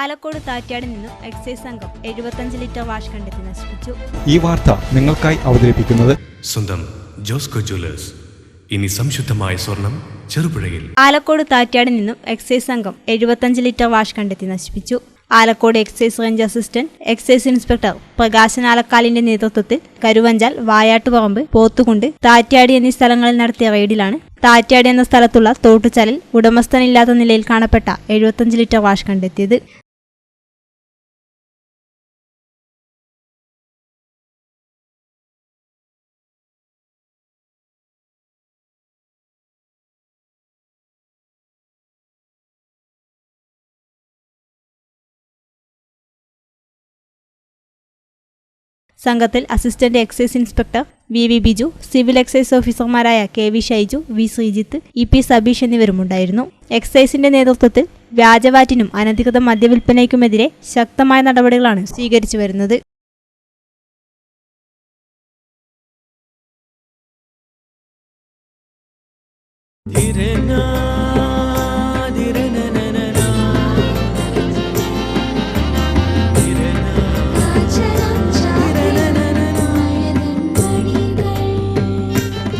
ആലക്കോട് താറ്റാടി നിന്നും എക്സൈസ് സംഘം എഴുപത്തഞ്ച് ലിറ്റർ വാഷ് കണ്ടെത്തി നശിപ്പിച്ചു. ഈ വാർത്ത നിങ്ങൾക്കായി അവതരിപ്പിക്കുന്നത് സ്വന്തം ജോസ്കോ ജ്വല്ലേഴ്സ്. ഇനി സംശുദ്ധമായ സ്വർണം ചെറുപുഴയിൽ. ആലക്കോട് താറ്റാടി നിന്നും എക്സൈസ് സംഘം എഴുപത്തഞ്ച് ലിറ്റർ വാഷ് കണ്ടെത്തി നശിപ്പിച്ചു. Alakode excise range assistant excise inspector Prakashan ആലക്കാലിന്റെ നേതൃത്വത്തിൽ കരുവഞ്ചാൽ വായാട്ടുപറമ്പ് പോത്തുകുണ്ട് താറ്റ്യാടി എന്നീ സ്ഥലങ്ങളിൽ നടത്തിയ റെയ്ഡിലാണ് താറ്റ്യാടി എന്ന സ്ഥലത്തുള്ള തോട്ടുചാലിൽ ഉടമസ്ഥനില്ലാത്ത നിലയിൽ കാണപ്പെട്ട എഴുപത്തഞ്ച് ലിറ്റർ വാഷ് കണ്ടെത്തിയത്. സംഘത്തിൽ assistant excise inspector V V Biju civil excise ഓഫീസർമാരായ K V Shaiju V Sreejith E P Sabeesh എന്നിവരുമുണ്ടായിരുന്നു. എക്സൈസിന്റെ നേതൃത്വത്തിൽ വ്യാജവാറ്റിനും അനധികൃത മദ്യവിൽപ്പനയ്ക്കുമെതിരെ ശക്തമായ നടപടികളാണ് സ്വീകരിച്ചു വരുന്നത്.